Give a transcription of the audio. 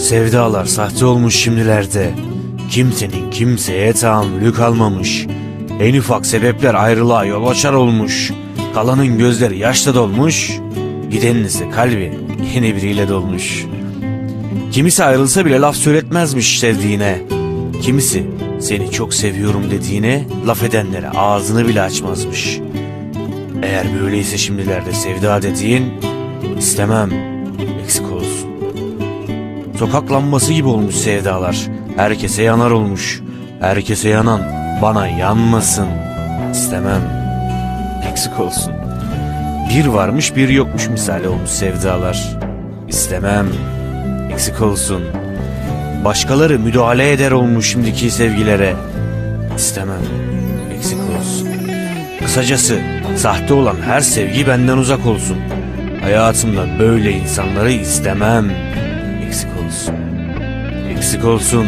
Sevdalar sahte olmuş şimdilerde. Kimsenin kimseye tahammülü kalmamış. En ufak sebepler ayrılığa yol açar olmuş. Kalanın gözleri yaşla dolmuş. Gidenin ise kalbi yeni biriyle dolmuş. Kimisi ayrılsa bile laf söyletmezmiş sevdiğine. Kimisi seni çok seviyorum dediğine laf edenlere ağzını bile açmazmış. Eğer böyleyse şimdilerde sevda dediğin istemem eksik olsun. Sokak lambası gibi olmuş sevdalar. Herkese yanar olmuş. Herkese yanan bana yanmasın. İstemem. Eksik olsun. Bir varmış bir yokmuş misali olmuş sevdalar. İstemem. Eksik olsun. Başkaları müdahale eder olmuş şimdiki sevgilere. İstemem. Eksik olsun. Kısacası sahte olan her sevgi benden uzak olsun. Hayatımda böyle insanları istemem. Eksik olsun. Eksik olsun.